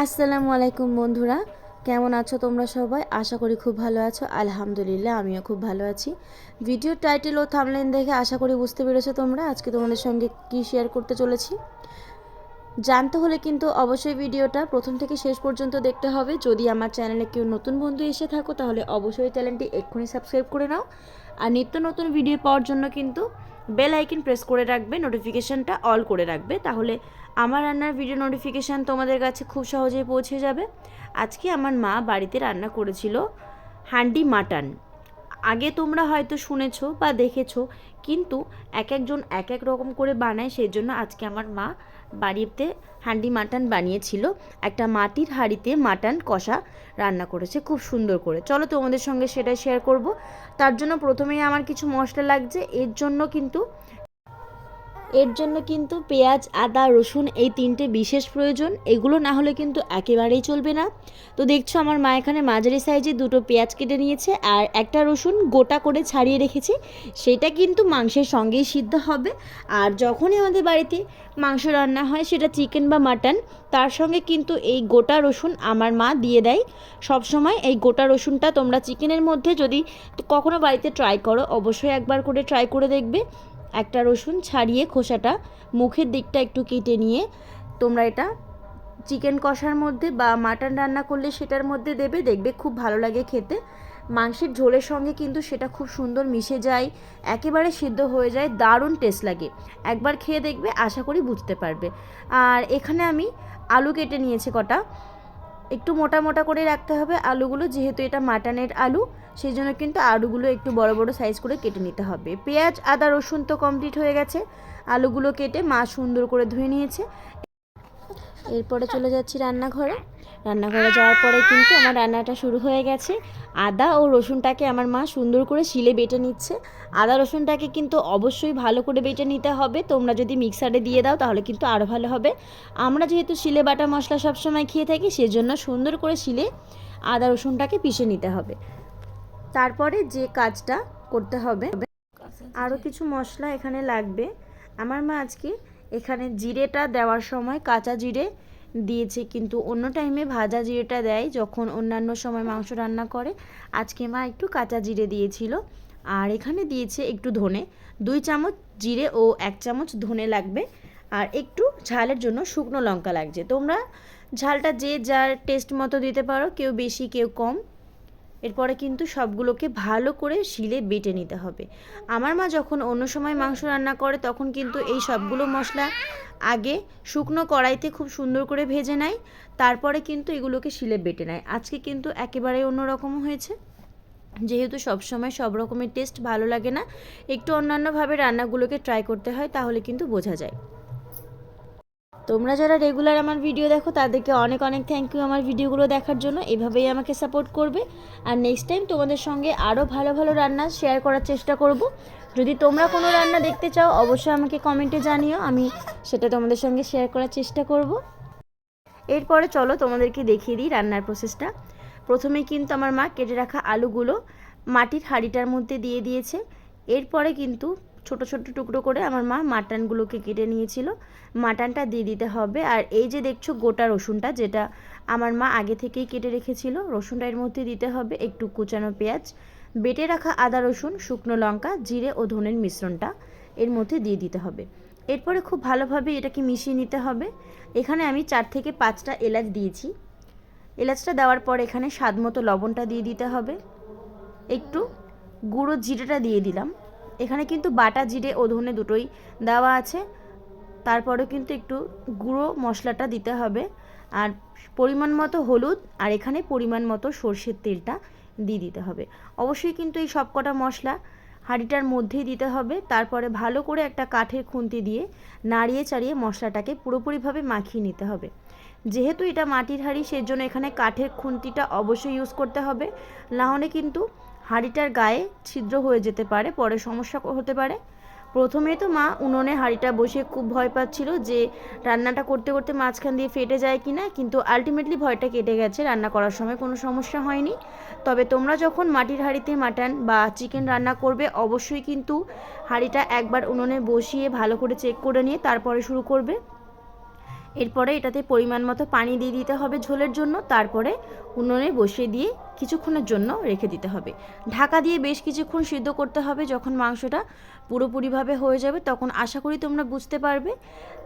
আসসালামু আলাইকুম বন্ধুরা, কেমন আছো তোমরা সবাই? আশা করি খুব ভালো আছো। আলহামদুলিল্লাহ, আমিও খুব ভালো আছি। ভিডিও টাইটেল ও থামলাইন দেখে আশা করি বুঝতে পেরেছ তোমরা আজকে তোমাদের সঙ্গে কি শেয়ার করতে চলেছি। জানতে হলে কিন্তু অবশ্যই ভিডিওটা প্রথম থেকে শেষ পর্যন্ত দেখতে হবে। যদি আমার চ্যানেলে কেউ নতুন বন্ধু এসে থাকো, তাহলে অবশ্যই চ্যানেলটি এক্ষুনি সাবস্ক্রাইব করে নাও। আর নিত্য নতুন ভিডিও পাওয়ার জন্য কিন্তু বেল আইকন প্রেস করে রাখবে, নোটিফিকেশানটা অল করে রাখবে। তাহলে আমার রান্নার ভিডিও নোটিফিকেশান তোমাদের কাছে খুব সহজেই পৌঁছে যাবে। আজকে আমার মা বাড়িতে রান্না করেছিল হান্ডি মাটন। আগে তোমরা হয়তো শুনেছো বা দেখেছ, কিন্তু এক একজন এক এক রকম করে বানায় সেই জন্য আজকে আমার মা বাড়িতে হান্ডি মাটন বানিয়েছিল। একটা মাটির হাঁড়িতে মাটন কষা রান্না করেছে, খুব সুন্দর করে। চলো তোমাদের সঙ্গে সেটা শেয়ার করব। তার জন্য প্রথমেই আমার কিছু মশলা লাগছে, এর জন্য কিন্তু এর জন্য কিন্তু পেঁয়াজ, আদা, রসুন এই তিনটে বিশেষ প্রয়োজন। এগুলো না হলে কিন্তু একেবারেই চলবে না। তো দেখছ আমার মা এখানে মাঝারি সাইজে দুটো পেঁয়াজ কেটে নিয়েছে আর একটা রসুন গোটা করে ছাড়িয়ে রেখেছে। সেটা কিন্তু মাংসের সঙ্গেই সিদ্ধ হবে। আর যখনই আমাদের বাড়িতে মাংস রান্না হয় সেটা চিকেন বা মাটন, তার সঙ্গে কিন্তু এই গোটা রসুন আমার মা দিয়ে দেয়। সব সময় এই গোটা রসুনটা তোমরা চিকেনের মধ্যে যদি কখনো বাড়িতে ট্রাই করো, অবশ্যই একবার করে ট্রাই করে দেখবে। একটা রসুন ছাড়িয়ে খোসাটা মুখের দিকটা একটু কেটে নিয়ে তোমরা এটা চিকেন কষার মধ্যে বা মাটন রান্না করলে সেটার মধ্যে দেবে। দেখবে খুব ভালো লাগে খেতে। মাংসের ঝোলের সঙ্গে কিন্তু সেটা খুব সুন্দর মিশে যায়, একেবারে সিদ্ধ হয়ে যায়, দারুণ টেস্ট লাগে। একবার খেয়ে দেখবে, আশা করি বুঝতে পারবে। আর এখানে আমি আলু কেটে নিয়েছি কটা। একটু মোটা মোটা করে রাখতে হবে আলুগুলো, যেহেতু এটা মাটানের আলু সেই জন্য কিন্তু আলুগুলো একটু বড় বড় সাইজ করে কেটে নিতে হবে। পেঁয়াজ, আদা, রসুন তো কমপ্লিট হয়ে গেছে। আলুগুলো কেটে মা সুন্দর করে ধুয়ে নিয়েছে। এরপরে চলে যাচ্ছি রান্নাঘরে। রান্নাঘরে যাওয়ার পরে কিন্তু আমার রান্নাটা শুরু হয়ে গেছে। আদা ও রসুনটাকে আমার মা সুন্দর করে শিলে বেটে নিচ্ছে। আদা রসুনটাকে কিন্তু অবশ্যই ভালো করে বেটে নিতে হবে। তোমরা যদি মিক্সারে দিয়ে দাও তাহলে কিন্তু আরও ভালো হবে। আমরা যেহেতু শিলে বাটা মশলা সবসময় খেয়ে থাকি, সেজন্য সুন্দর করে শিলে আদা রসুনটাকে পিষে নিতে হবে। তারপরে যে কাজটা করতে হবে আরও কিছু মশলা এখানে লাগবে। আমার মা আজকে এখানে জিরেটা দেওয়ার সময় কাঁচা জিরে দিয়েছে, কিন্তু অন্য টাইমে ভাজা জিরেটা দেয় যখন অন্যান্য সময় মাংস রান্না করে। আজকে মা একটু কাঁচা জিরে দিয়েছিল। আর এখানে দিয়েছে একটু ধনে। দুই চামচ জিরে ও এক চামচ ধনে লাগবে। আর একটু ঝালের জন্য শুকনো লঙ্কা লাগছে। তোমরা ঝালটা যে যার টেস্ট মতো দিতে পারো, কেউ বেশি, কেউ কম। এরপরে কিন্তু সবগুলোকে ভালো করে শিলে বেটে নিতে হবে। আমার মা যখন অন্য সময় মাংস রান্না করে, তখন কিন্তু এই সবগুলো মশলা আগে শুকনো কড়াইতে খুব সুন্দর করে ভেজে নেয়, তারপরে কিন্তু এগুলোকে শিলে বেটে নেয়। আজকে কিন্তু একেবারে অন্যরকম হয়েছে। যেহেতু সবসময় সব রকমের টেস্ট ভালো লাগে না, একটু অন্যান্যভাবে রান্নাগুলোকে ট্রাই করতে হয়, তাহলে কিন্তু বোঝা যায়। তোমরা যারা রেগুলার আমার ভিডিও দেখো, তাদেরকে অনেক অনেক থ্যাংক ইউ আমার ভিডিওগুলো দেখার জন্য। এভাবেই আমাকে সাপোর্ট করবে। আর নেক্সট টাইম তোমাদের সঙ্গে আরও ভালো ভালো রান্না শেয়ার করার চেষ্টা করব। যদি তোমরা কোনো রান্না দেখতে চাও, অবশ্যই আমাকে কমেন্টে জানিও। আমি সেটা তোমাদের সঙ্গে শেয়ার করার চেষ্টা করব। এরপরে চলো তোমাদেরকে দেখিয়ে দিই রান্নার প্রসেসটা প্রথমে কিন্তু আমার মা কেটে রাখা আলুগুলো মাটির হাঁড়িটার মধ্যে দিয়ে দিয়েছে। এরপরে কিন্তু ছোট ছোট টুকরো করে আমার মা মাটনগুলোকে কেটে নিয়েছিল। মাটনটা দিয়ে দিতে হবে। আর এই যে দেখছ গোটা রসুনটা, যেটা আমার মা আগে থেকেই কেটে রেখেছিল, রসুনটা এর মধ্যে দিতে হবে একটু কুচানো পেঁয়াজ, বেটে রাখা আদা রসুন, শুকনো লঙ্কা, জিরে ও ধনের মিশ্রণটা এর মধ্যে দিয়ে দিতে হবে। এরপরে খুব ভালোভাবে এটাকে মিশিয়ে নিতে হবে। এখানে আমি চার থেকে পাঁচটা এলাচ দিয়েছি। এলাচটা দেওয়ার পর এখানে স্বাদ মতো লবণটা দিয়ে দিতে হবে। একটু গুঁড়ো জিরেটা দিয়ে দিলাম। এখানে কিন্তু বাটা, জিরে, ও ধনে দুটোই দেওয়া আছে। তারপরেও কিন্তু একটু গুঁড়ো মশলাটা দিতে হবে। আর পরিমাণ মতো হলুদ আর এখানে পরিমাণ মতো সর্ষের তেলটা দিয়ে দিতে হবে। অবশ্যই কিন্তু এই সব কটা মশলা হাঁড়িটার মধ্যেই দিতে হবে। তারপরে ভালো করে একটা কাঠের খুন্তি দিয়ে নাড়িয়ে চাড়িয়ে মশলাটাকে পুরোপুরিভাবে মাখিয়ে নিতে হবে। যেহেতু এটা মাটির হাঁড়ি, সেজন্য এখানে কাঠের খুন্তিটা অবশ্যই ইউজ করতে হবে। নাহলে কিন্তু হাঁড়িটার গায়ে ছিদ্র হয়ে যেতে পারে, পরে সমস্যা হতে পারে। প্রথমে তো মা উনুনে হাঁড়িটা বসে খুব ভয় পাচ্ছিল যে রান্নাটা করতে করতে মাঝখান দিয়ে ফেটে যায় কি না, কিন্তু আলটিমেটলি ভয়টা কেটে গেছে, রান্না করার সময় কোনো সমস্যা হয়নি। তবে তোমরা যখন মাটির হাঁড়িতে মাটন বা চিকেন রান্না করবে, অবশ্যই কিন্তু হাঁড়িটা একবার উনুনে বসিয়ে ভালো করে চেক করে নিয়ে তারপরে শুরু করবে। এরপরে এটাতে পরিমাণ মতো পানি দিয়ে দিতে হবে ঝোলের জন্য, তারপরে উনুনে বসিয়ে দিয়ে কিছুক্ষণের জন্য রেখে দিতে হবে। ঢাকা দিয়ে বেশ কিছুক্ষণ সিদ্ধ করতে হবে যখন মাংসটা পুরোপুরিভাবে হয়ে যাবে, তখন আশা করি তোমরা বুঝতে পারবে।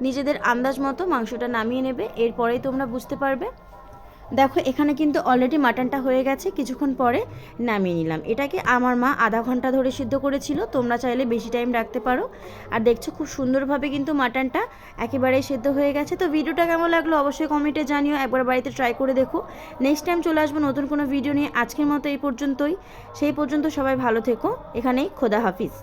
নিজেদের আন্দাজ মতো মাংসটা নামিয়ে নেবে, এরপরেই তোমরা বুঝতে পারবে। দেখো, এখানে কিন্তু অলরেডি মাটনটা হয়ে গেছে, কিছুক্ষণ পরে নামিয়ে নিলাম। এটাকে আমার মা আধা ঘণ্টা ধরে সিদ্ধ করেছিল, তোমরা চাইলে বেশি টাইম রাখতে পারো। আর দেখছ, খুব সুন্দরভাবে কিন্তু মাটনটা একেবারেই সেদ্ধ হয়ে গেছে। তো ভিডিওটা কেমন লাগল অবশ্যই কমেন্টে জানিও, একবার বাড়িতে ট্রাই করে দেখো। নেক্সট টাইম চলে আসব নতুন কোনো ভিডিও নিয়ে, আজকের মতো এই পর্যন্তই। সেই পর্যন্ত সবাই ভালো থেকো, এখানেই খোদা হাফিজ।